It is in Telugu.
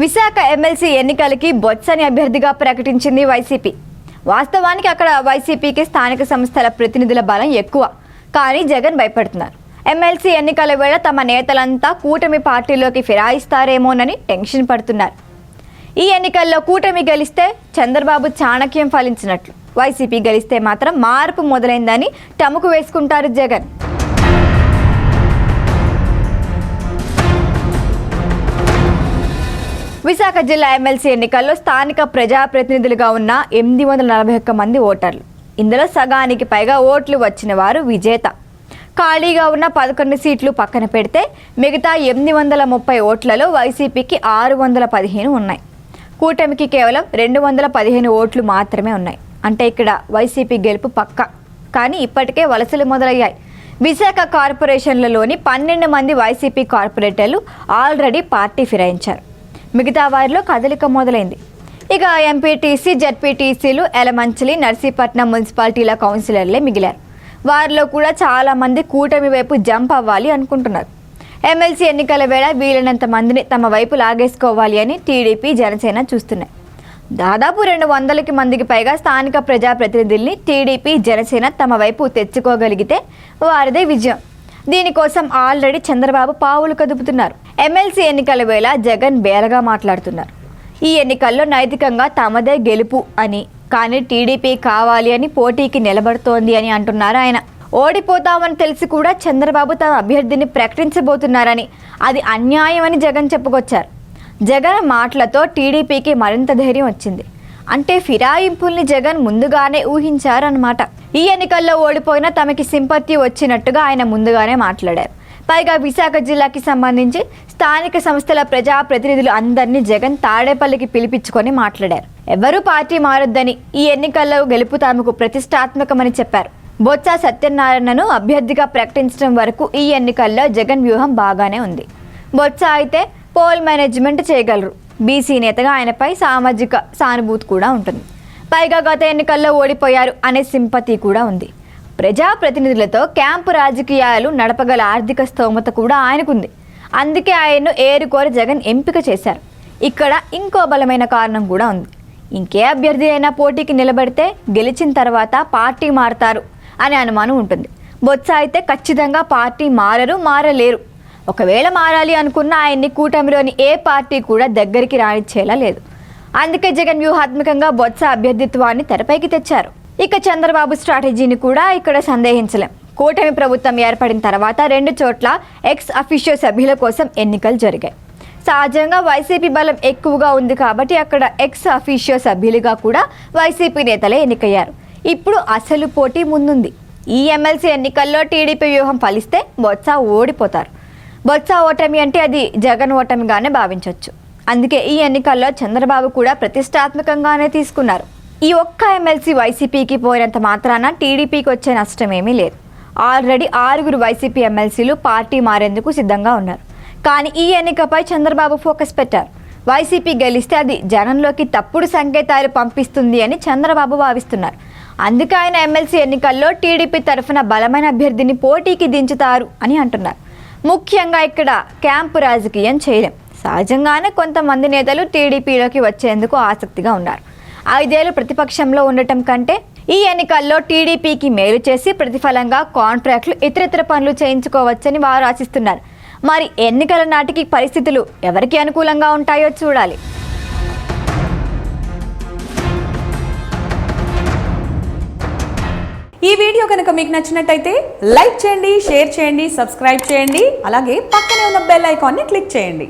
విశాఖ ఎమ్మెల్సీ ఎన్నికలకి బొత్సని అభ్యర్థిగా ప్రకటించింది వైసీపీ. వాస్తవానికి అక్కడ వైసీపీకి స్థానిక సంస్థల ప్రతినిధుల బలం ఎక్కువ. కానీ జగన్ భయపడుతున్నారు. ఎమ్మెల్సీ ఎన్నికల వేళ తమ నేతలంతా కూటమి పార్టీలోకి ఫిరాయిస్తారేమోనని టెన్షన్ పడుతున్నారు. ఈ ఎన్నికల్లో కూటమి గెలిస్తే చంద్రబాబు చాణక్యం ఫలించినట్లు. వైసీపీ గెలిస్తే మాత్రం మార్పు మొదలైందని టముకు వేసుకుంటారు జగన్. విశాఖ జిల్లా ఎమ్మెల్సీ ఎన్నికల్లో స్థానిక ప్రజాప్రతినిధులుగా ఉన్న ఎనిమిది వందల నలభై ఒక్క మంది ఓటర్లు. ఇందులో సగానికి పైగా ఓట్లు వచ్చిన వారు విజేత. ఖాళీగా ఉన్న పదకొండు సీట్లు పక్కన పెడితే మిగతా ఎనిమిది వందల ముప్పై ఓట్లలో వైసీపీకి ఆరు వందల పదిహేను ఉన్నాయి. కూటమికి కేవలం రెండు వందల పదిహేను ఓట్లు మాత్రమే ఉన్నాయి. అంటే ఇక్కడ వైసీపీ గెలుపు పక్క. కానీ ఇప్పటికే వలసలు మొదలయ్యాయి. విశాఖ కార్పొరేషన్లలోని పన్నెండు మంది వైసీపీ కార్పొరేటర్లు ఆల్రెడీ పార్టీ ఫిరాయించారు. మిగతా వారిలో కదలిక మొదలైంది. ఇక ఎంపీటీసీ జడ్పీటీసీలు ఎలమంచిలి నర్సీపట్నం మున్సిపాలిటీల కౌన్సిలర్లే మిగిలారు. వారిలో కూడా చాలామంది కూటమి వైపు జంప్ అవ్వాలి అనుకుంటున్నారు. ఎమ్మెల్సీ ఎన్నికల వేళ వీలైనంత మందిని తమ వైపు లాగేసుకోవాలి అని టీడీపీ జనసేన చూస్తున్నాయి. దాదాపు రెండు వందలకి మందికి పైగా స్థానిక ప్రజాప్రతినిధుల్ని టీడీపీ జనసేన తమ వైపు తెచ్చుకోగలిగితే వారిదే విజయం. దీనికోసం ఆల్రెడీ చంద్రబాబు పావులు కదుపుతున్నారు. ఎమ్మెల్సీ ఎన్నికల వేళ జగన్ బేలగా మాట్లాడుతున్నారు. ఈ ఎన్నికల్లో నైతికంగా తమదే గెలుపు అని కానీ టీడీపీ కావాలి అని పోటీకి నిలబడుతోంది అని అంటున్నారు ఆయన. ఓడిపోతామని తెలిసి కూడా చంద్రబాబు తమ అభ్యర్థిని ప్రకటించబోతున్నారని అది అన్యాయం అని జగన్ చెప్పుకొచ్చారు. జగన్ మాటలతో టీడీపీకి మరింత ధైర్యం వచ్చింది. అంటే ఫిరాయింపుల్ని జగన్ ముందుగానే ఊహించారన్నమాట. ఈ ఎన్నికల్లో ఓడిపోయినా తమకి సింపత్తి వచ్చినట్టుగా ఆయన ముందుగానే మాట్లాడారు. పైగా విశాఖ జిల్లాకి సంబంధించి స్థానిక సంస్థల ప్రజా ప్రతినిధులు అందరినీ జగన్ తాడేపల్లికి పిలిపించుకొని మాట్లాడారు. ఎవరూ పార్టీ మారొద్దని ఈ ఎన్నికల్లో గెలుపు తమకు ప్రతిష్టాత్మకమని చెప్పారు. బొత్స సత్యనారాయణను అభ్యర్థిగా ప్రకటించడం వరకు ఈ ఎన్నికల్లో జగన్ వ్యూహం బాగానే ఉంది. బొత్స అయితే పోల్ మేనేజ్మెంట్ చేయగలరు. బీసీ నేతగా ఆయనపై సామాజిక సానుభూతి కూడా ఉంటుంది. పైగా గత ఎన్నికల్లో ఓడిపోయారు అనే సింపతి కూడా ఉంది. ప్రజాప్రతినిధులతో క్యాంపు రాజకీయాలు నడపగల ఆర్థిక స్తోమత కూడా ఆయనకుంది. అందుకే ఆయన్ను ఏరుకోరి జగన్ ఎంపిక చేశారు. ఇక్కడ ఇంకో బలమైన కారణం కూడా ఉంది. ఇంకే అభ్యర్థి అయినా పోటీకి నిలబడితే గెలిచిన తర్వాత పార్టీ మారతారు అనే అనుమానం ఉంటుంది. బొత్స అయితే ఖచ్చితంగా పార్టీ మారరు మారలేరు. ఒకవేళ మారాలి అనుకున్న ఆయన్ని కూటమిలోని ఏ పార్టీ కూడా దగ్గరికి రానిచ్చేలా లేదు. అందుకే జగన్ వ్యూహాత్మకంగా బొత్స అభ్యర్థిత్వాన్ని తెరపైకి తెచ్చారు. ఇక చంద్రబాబు స్ట్రాటజీని కూడా ఇక్కడ సందేహించలేం. కూటమి ప్రభుత్వం ఏర్పడిన తర్వాత రెండు చోట్ల ఎక్స్ అఫీషియో సభ్యుల కోసం ఎన్నికలు జరిగాయి. సహజంగా వైసీపీ బలం ఎక్కువగా ఉంది కాబట్టి అక్కడ ఎక్స్ అఫీషియో సభ్యులుగా కూడా వైసీపీ నేతలే ఎన్నికయ్యారు. ఇప్పుడు అసలు పోటీ ముందుంది. ఈ ఎమ్మెల్సీ ఎన్నికల్లో టీడీపీ వ్యూహం ఫలిస్తే బొత్స ఓడిపోతారు. బొత్స ఓటమి అంటే అది జగన్ ఓటమిగానే భావించవచ్చు అందుకే ఈ ఎన్నికల్లో చంద్రబాబు కూడా ప్రతిష్టాత్మకంగానే తీసుకున్నారు. ఈ ఒక్క ఎమ్మెల్సీ వైసీపీకి పోయినంత మాత్రాన టీడీపీకి వచ్చే నష్టం ఏమీ లేదు. ఆల్రెడీ ఆరుగురు వైసీపీ ఎమ్మెల్సీలు పార్టీ మారేందుకు సిద్ధంగా ఉన్నారు. కానీ ఈ ఎన్నికపై చంద్రబాబు ఫోకస్ పెట్టారు. వైసీపీ గెలిస్తే అది జనంలోకి తప్పుడు సంకేతాలు పంపిస్తుంది అని చంద్రబాబు భావిస్తున్నారు. అందుకే ఆయన ఎమ్మెల్సీ ఎన్నికల్లో టీడీపీ తరఫున బలమైన అభ్యర్థిని పోటీకి దించుతారు అని అంటున్నారు. ముఖ్యంగా ఇక్కడ క్యాంపు రాజకీయం చేయలేం. సహజంగానే కొంతమంది నేతలు టీడీపీలోకి వచ్చేందుకు ఆసక్తిగా ఉన్నారు. ఐదేళ్ళు ప్రతిపక్షంలో ఉండటం కంటే ఈ ఎన్నికల్లో టీడీపీకి మేలు చేసి ప్రతిఫలంగా కాంట్రాక్టులు ఇతరితర పనులు చేయించుకోవచ్చని వారు ఆశిస్తున్నారు. మరి ఎన్నికల నాటికి పరిస్థితులు ఎవరికి అనుకూలంగా ఉంటాయో చూడాలి. ఈ వీడియో కనుక మీకు నచ్చినట్టయితే లైక్ చేయండి షేర్ చేయండి సబ్స్క్రైబ్ చేయండి అలాగే పక్కనే ఉన్న బెల్ ఐకాన్ని క్లిక్ చేయండి.